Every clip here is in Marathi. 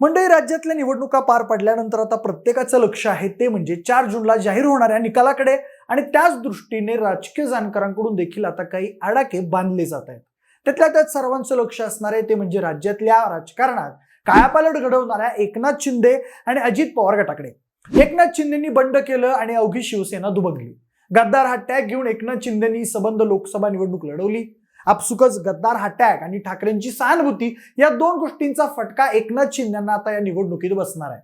मंडळी राज्यातल्या निवडणुका पार पडल्यानंतर आता प्रत्येकाचं लक्ष आहे ते म्हणजे चार जूनला जाहीर होणाऱ्या निकालाकडे. आणि त्याच दृष्टीने राजकीय जाणकारांकडून देखील आता काही आडाखे बांधले जात आहेत. त्यातल्या त्यात सर्वांचं लक्ष असणार आहे ते म्हणजे राज्यातल्या राजकारणात कायापालट घडवणाऱ्या एकनाथ शिंदे आणि अजित पवार गटाकडे. एकनाथ शिंदेनी बंड केलं आणि अवघी शिवसेना दुबगली. गद्दार हा टॅग घेऊन एकनाथ शिंदेनी सबंध लोकसभा निवडणूक लढवली. आपसुकच गद्दार हा टॅग आणि ठाकरेंची सहानुभूती या दोन गोष्टींचा फटका एकनाथ शिंदेना आता या निवडणुकीत बसणार आहे.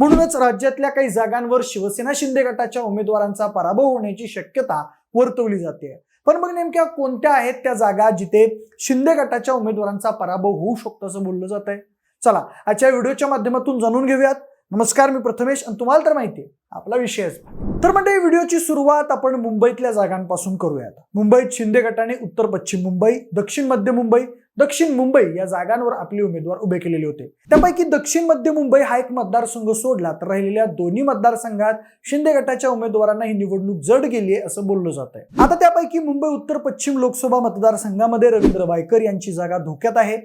म्हणूनच राज्यातल्या काही जागांवर शिवसेना शिंदे गटाच्या उमेदवारांचा पराभव होण्याची शक्यता वर्तवली जाते. पण मग नेमक्या कोणत्या आहेत त्या जागा जिथे शिंदे गटाच्या उमेदवारांचा पराभव होऊ शकतो असं बोललं जात आहे चला आजच्या व्हिडिओच्या माध्यमातून जाणून घेऊयात. नमस्कार मी प्रथमेश आणि तुम्हाला तर माहिती आहे आपला विषयच तर म्हणजे व्हिडिओची सुरुवात आपण मुंबईतल्या जागांपासून करूयात. मुंबईत शिंदे गटाने उत्तर पश्चिम मुंबई दक्षिण मध्य मुंबई दक्षिण मुंबई या जागांवर आपले उमेदवार उभे केलेले होते. त्यापैकी दक्षिण मध्य मुंबई हा एक मतदारसंघ सोडला तर राहिलेल्या दोन्ही मतदारसंघात शिंदे गटाच्या उमेदवारांना ही निवडणूक जड गेली आहे असं बोललं जात आहे. आता त्यापैकी मुंबई उत्तर पश्चिम लोकसभा मतदारसंघामध्ये रवींद्र वायकर यांची जागा धोक्यात आहे.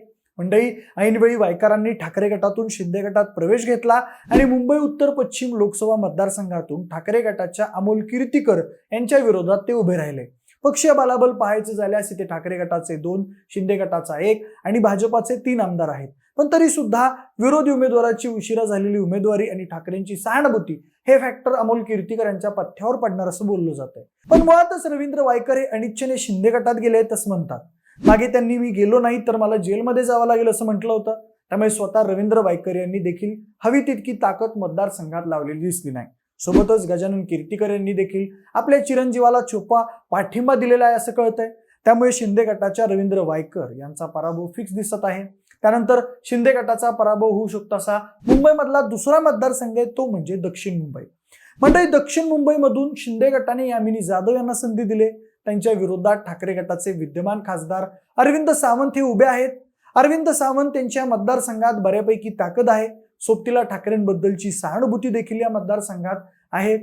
मंडळी ऐनवेळी वायकरांनी ठाकरे गटातून शिंदे गटात प्रवेश घेतला आणि मुंबई उत्तर पश्चिम लोकसभा मतदारसंघातून ठाकरे गटाच्या अमोल कीर्तीकर यांच्या विरोधात ते उभे राहिले. पक्षीय बालाबल पाहायचे झाल्यास इथे ठाकरे गटाचे दोन शिंदे गटाचा एक आणि भाजपाचे तीन आमदार आहेत. पण तरी सुद्धा विरोधी उमेदवाराची उशिरा झालेली उमेदवारी आणि ठाकरेंची सहानुभूती हे फॅक्टर अमोल कीर्तीकर यांच्या पथ्यावर पडणार असं बोललं जात आहे पण मुळातच रवींद्र वायकर हे अनिच्छेने शिंदे गटात गेले तसं म्हणतात. मागे त्यांनी मी गेलो नाही तर मला जेलमध्ये जावं लागेल असं म्हटलं होतं. त्यामुळे स्वतः रवींद्र वायकर यांनी देखील हवी तितकी ताकद मतदारसंघात लावलेली दिसली नाही. सोबतच गजानन कीर्तीकर यांनी देखील आपल्या चिरंजीवाला छोपा पाठिंबा दिलेला आहे असं कळतंय. त्यामुळे शिंदे गटाच्या रवींद्र वायकर यांचा पराभव फिक्स दिसत आहे. त्यानंतर शिंदे गटाचा पराभव होऊ शकतो असा मुंबईमधला दुसरा मतदारसंघ आहे तो म्हणजे दक्षिण मुंबई. मंडळी दक्षिण मुंबईमधून शिंदे गटाने यामिनी जाधव यांना संधी दिली. त्यांच्या विरोधात ठाकरे गटाचे विद्यमान खासदार अरविंद सावंत हे उभे आहेत. अरविंद सावंत यांच्या मतदारसंघात बऱ्यापैकी ताकद आहे. सोबतीला ठाकरेंबद्दलची सहानुभूती देखील या मतदारसंघात आहे.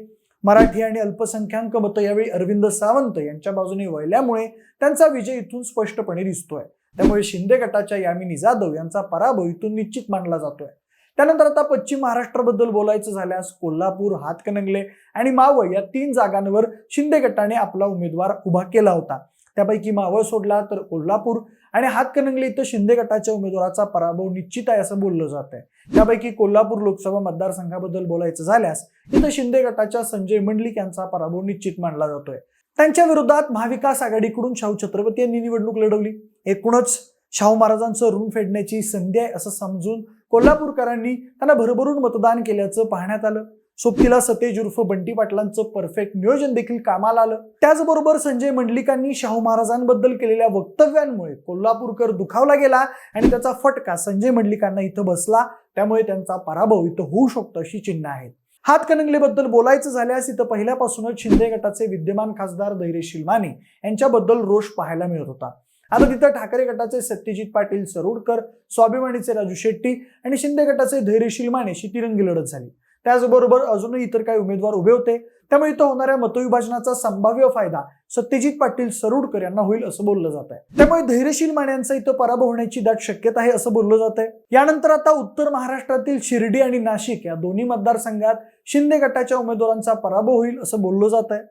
मराठी आणि अल्पसंख्याक मतं यावेळी अरविंद सावंत यांच्या बाजूने वळल्यामुळे त्यांचा विजय इथून स्पष्टपणे दिसतोय. त्यामुळे शिंदे गटाच्या यामिनी जाधव यांचा पराभव इथून निश्चित मानला जातोय. त्यानंतर आता पश्चिम महाराष्ट्राबद्दल बोलायचं झाल्यास कोल्हापूर हातकणंगले आणि मावळ या तीन जागांवर शिंदे गटाने आपला उमेदवार उभा केला होता. त्यापैकी मावळ सोडला तर कोल्हापूर आणि हातकणंगले इथं शिंदे गटाच्या उमेदवाराचा पराभव निश्चित आहे असं बोललं जात आहे. त्यापैकी कोल्हापूर लोकसभा मतदारसंघाबद्दल बोलायचं झाल्यास इथं शिंदे गटाच्या संजय मंडलिक यांचा पराभव निश्चित मानला जातोय. त्यांच्या विरोधात महाविकास आघाडीकडून शाहू छत्रपती यांनी निवडणूक लढवली. एकूणच शाहू महाराजांचं ऋण फेडण्याची संधी आहे असं समजून कोल्हापूरकरांनी त्यांना भरभरून मतदान केल्याचं पाहण्यात आलं. सोबतीला सतेज उर्फ बंटी पाटलांचं परफेक्ट नियोजन देखील कामाला आलं. त्याचबरोबर संजय मंडलिकांनी शाहू महाराजांबद्दल केलेल्या वक्तव्यांमुळे कोल्हापूरकर दुखावला गेला आणि त्याचा फटका संजय मंडलिकांना इथं बसला. त्यामुळे त्यांचा पराभव इथं होऊ शकतो अशी चिन्ह आहेत. हातकणंगलेबद्दल बोलायचं झाल्यास इथं पहिल्यापासूनच शिंदे गटाचे विद्यमान खासदार धैर्यशील माने यांच्याबद्दल रोष पाहायला मिळत होता. आता तिथं ठाकरे गटाचे सत्यजित पाटील सरोडकर स्वाभिमानीचे राजू शेट्टी आणि शिंदे गटाचे धैर्यशील मानेशी तिरंगी लढत झाली. त्याचबरोबर अजूनही इतर काही उमेदवार उभे होते. त्यामुळे इथं होणाऱ्या मतविभाजनाचा संभाव्य फायदा सत्यजित पाटील सरोडकर यांना होईल असं बोललं जात आहे. त्यामुळे धैर्यशील माण्यांचा इथं पराभव होण्याची दाट शक्यता आहे असं बोललं जात आहे. यानंतर आता उत्तर महाराष्ट्रातील शिर्डी आणि नाशिक या दोन्ही मतदारसंघात शिंदे गटाच्या उमेदवारांचा पराभव होईल असं बोललं जात आहे.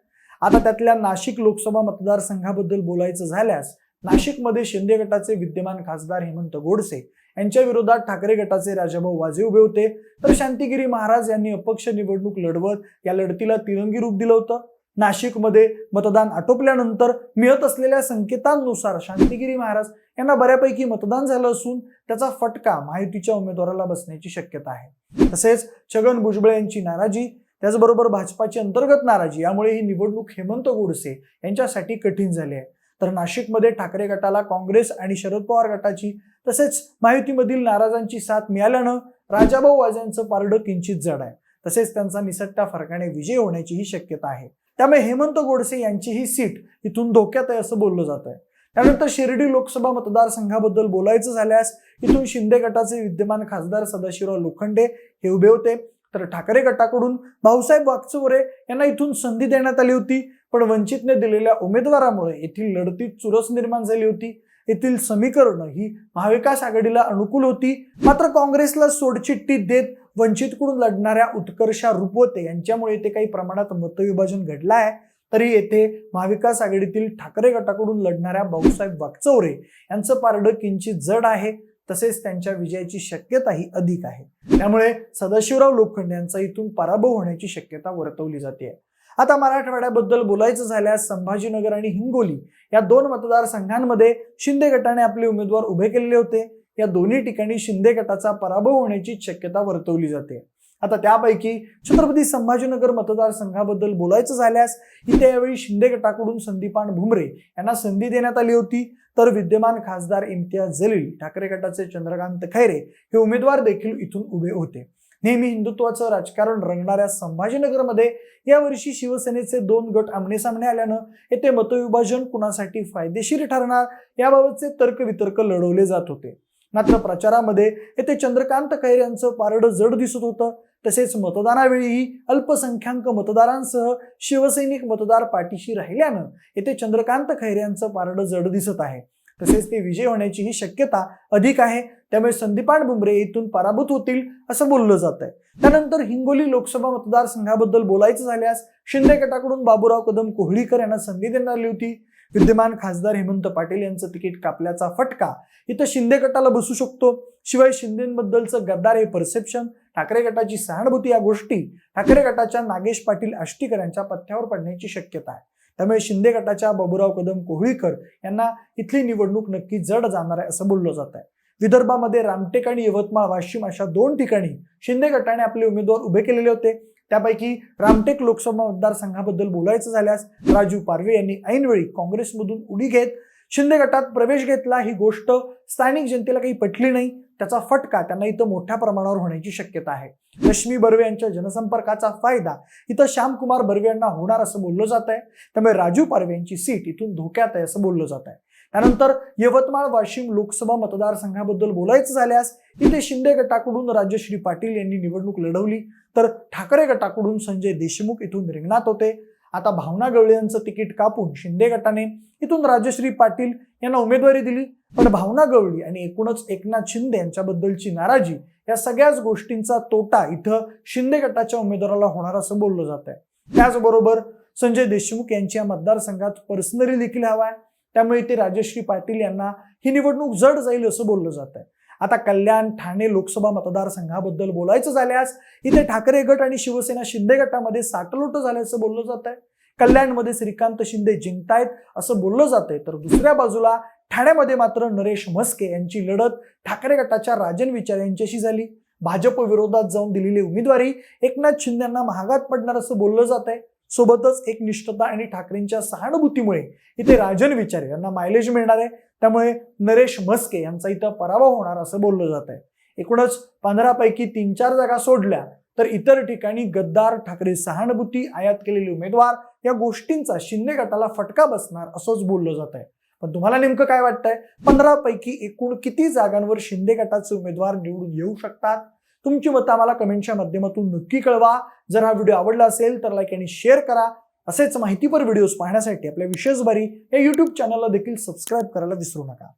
आता त्यातल्या नाशिक लोकसभा मतदारसंघाबद्दल बोलायचं झाल्यास नाशिकमध्ये शिंदे गटाचे विद्यमान खासदार हेमंत गोडसे यांच्या विरोधात ठाकरे गटाचे राजाभाऊ वाजे उभे होते. तर शांतिगिरी महाराज यांनी अपक्ष निवडणूक लढवत या लढतीला तिरंगी रूप दिलं होतं. नाशिकमध्ये मतदान आटोपल्यानंतर मिळत असलेल्या संकेतांनुसार शांतिगिरी महाराज यांना बऱ्यापैकी मतदान झालं असून त्याचा फटका महायुतीच्या उमेदवाराला बसण्याची शक्यता आहे. तसेच छगन भुजबळ यांची नाराजी त्याचबरोबर भाजपाची अंतर्गत नाराजी यामुळे ही निवडणूक हेमंत गोडसे यांच्यासाठी कठीण झाली आहे. तर नाशिकमध्ये ठाकरे गटाला काँग्रेस आणि शरद पवार गटाची तसेच माहितीमधील नाराजांची साथ मिळाल्यानं राजाभाऊ वाजांचं पारडं किंचित जड आहे. तसेच त्यांचा निसटत्या फरकाने विजय होण्याचीही शक्यता आहे. त्यामुळे हेमंत गोडसे यांची ही सीट इथून धोक्यात आहे असं बोललं जात आहे त्यानंतर शिर्डी लोकसभा मतदारसंघाबद्दल बोलायचं झाल्यास इथून शिंदे गटाचे विद्यमान खासदार सदाशिवराव लोखंडे हे उभे होते. तर ठाकरे गटाकडून भाऊसाहेब वागचौरे यांना इथून संधी देण्यात आली होती. पण वंचितने दिलेल्या उमेदवारामुळे येथील लढतीत चुरस निर्माण झाली होती. येथील समीकरणं ही महाविकास आघाडीला अनुकूल होती. मात्र काँग्रेसला सोडचिठ्ठी देत वंचितकडून लढणाऱ्या उत्कर्षा रुपवते यांच्यामुळे येथे काही प्रमाणात मतविभाजन घडलं आहे. तरी येथे महाविकास आघाडीतील ठाकरे गटाकडून लढणाऱ्या भाऊसाहेब वागचौरे यांचं पारडं किंचित जड आहे. तसेच त्यांच्या विजयाची शक्यताही अधिक आहे. त्यामुळे सदाशिवराव लोखंडे यांचा इथून पराभव होण्याची शक्यता वर्तवली जाते. आता मराठवाड्याबद्दल बोलायचं झाल्यास संभाजीनगर आणि हिंगोली या दोन मतदारसंघांमध्ये शिंदे गटाने आपले उमेदवार उभे केलेले होते. या दोन्ही ठिकाणी शिंदे गटाचा पराभव होण्याची शक्यता वर्तवली जाते. आता त्यापैकी छत्रपती संभाजीनगर मतदारसंघाबद्दल बोलायचं झाल्यास इथे यावेळी शिंदे गटाकडून संदीपान भुमरे यांना संधी देण्यात आली होती. तर विद्यमान खासदार इम्तियाज जलील ठाकरे गटाचे चंद्रकांत खैरे हे उमेदवार देखील इथून उभे होते. नेहमी हिंदुत्वाचं राजकारण रंगणाऱ्या संभाजीनगरमध्ये यावर्षी शिवसेनेचे दोन गट आमनेसामने आल्यानं येथे मतविभाजन कुणासाठी फायदेशीर ठरणार याबाबतचे तर्कवितर्क लढवले जात होते. मात्र प्रचारामध्ये येथे चंद्रकांत खैर यांचं पारडं जड दिसत होतं. तसेच मतदानावेळीही अल्पसंख्याक मतदारांसह शिवसैनिक मतदार पाठीशी राहिल्यानं येथे चंद्रकांत खैर यांचं पारडं जड दिसत आहे. तसेच ते विजय होण्याची ही शक्यता अधिक आहे. त्यामुळे संदीपान बुमरे इथून पराभूत होतील असं बोललं जात आहे त्यानंतर हिंगोली लोकसभा मतदारसंघाबद्दल बोलायचं झाल्यास शिंदे गटाकडून बाबूराव कदम कोहळीकर यांना संधी देण्यात आली होती. विद्यमान खासदार हेमंत पाटील यांचं तिकीट कापल्याचा फटका इथं शिंदे गटाला बसू शकतो. शिवाय शिंदेबद्दलचं गद्दार हे परसेप्शन ठाकरे गटाची सहानुभूती या गोष्टी ठाकरे गटाच्या नागेश पाटील आष्टीकर यांच्या पथ्यावर पडण्याची शक्यता आहे. त्यामुळे शिंदे गटाच्या बाबूराव कदम कोहळीकर यांना इथली निवडणूक नक्की जड जाणार आहे असं बोललं जात आहे. विदर्भामध्ये रामटेक आणि यवतमाळ वाशिम अशा दोन ठिकाणी शिंदे गटाने आपले उमेदवार उभे केलेले होते. त्यापैकी रामटेक लोकसभा मतदारसंघाबद्दल बोलायचं झाल्यास राजू पारवे यांनी ऐनवेळी काँग्रेसमधून उडी घेत शिंदे गटात प्रवेश घेतला. ही गोष्ट स्थानिक जनतेला काही पटली नाही. त्याचा फटका त्यांना इथं मोठ्या प्रमाणावर होण्याची शक्यता आहे. रश्मी बर्वे यांच्या जनसंपर्काचा फायदा इथं श्यामकुमार बर्वे यांना होणार असं बोललं जात आहे त्यामुळे राजू पारवे यांची सीट इथून धोक्यात आहे असं बोललं जात आहे त्यानंतर यवतमाळ वाशिम लोकसभा मतदारसंघाबद्दल बोलायचं झाल्यास इथे शिंदे गटाकडून राजश्री पाटील यांनी निवडणूक लढवली. तर ठाकरे गटाकडून संजय देशमुख इथून रिंगणात होते. आता भावना गवळे यांचं तिकीट कापून शिंदे गटाने इथून राजश्री पाटील यांना उमेदवारी दिली. पण भावना गवळी आणि एकूणच एकनाथ शिंदे यांच्याबद्दलची नाराजी या सगळ्याच गोष्टींचा तोटा इथं शिंदे गटाच्या उमेदवाराला होणार असं बोललं जात आहे त्याचबरोबर संजय देशमुख यांची या मतदारसंघात पर्सनली देखील हवा आहे त्यामुळे ते राजश्री पाटील यांना ही निवडणूक जड जाईल असं बोललं जात आहे आता कल्याण ठाणे लोकसभा मतदारसंघाबद्दल बोलायचं झाल्यास इथे ठाकरे गट आणि शिवसेना शिंदे गटामध्ये साटलोट झाल्याचं बोललं जात आहे कल्याणमध्ये श्रीकांत शिंदे जिंकतायत असं बोललं जातंय. तर दुसऱ्या बाजूला ठाण्यामध्ये मात्र नरेश म्हस्के यांची लढत ठाकरे गटाच्या राजन विचार यांच्याशी झाली. भाजप विरोधात जाऊन दिलेली उमेदवारी एकनाथ शिंदे यांना महागात पडणार असं बोललं जात आहे सोबतच एक निष्ठता आणि ठाकरेंच्या सहानुभूतीमुळे इथे राजन विचारे यांना मायलेज मिळणार आहे. त्यामुळे नरेश म्हस्के यांचा इथं पराभव होणार असं बोललं जात आहे एकूणच पंधरापैकी तीन चार जागा सोडल्या. तर इतर ठिकाणी गद्दार ठाकरे सहानुभूती आयात केलेले उमेदवार या गोष्टींचा शिंदे गटाला फटका बसणार असंच बोललं जात आहे. पण तुम्हाला नेमकं काय वाटतंय? पंधरा पैकी एकूण किती जागांवर शिंदे गटाचे उमेदवार निवडून येऊ शकतात? तुमची मतं आम्हाला कमेंटच्या माध्यमातून नक्की कळवा. जर हा व्हिडिओ आवडला असेल तर लाईक आणि शेअर करा. असेच माहितीपर व्हिडिओज पाहण्यासाठी आपल्या विशेष बारी या युट्यूब चॅनलला देखील सबस्क्राईब करायला विसरू नका.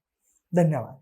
धन्यवाद.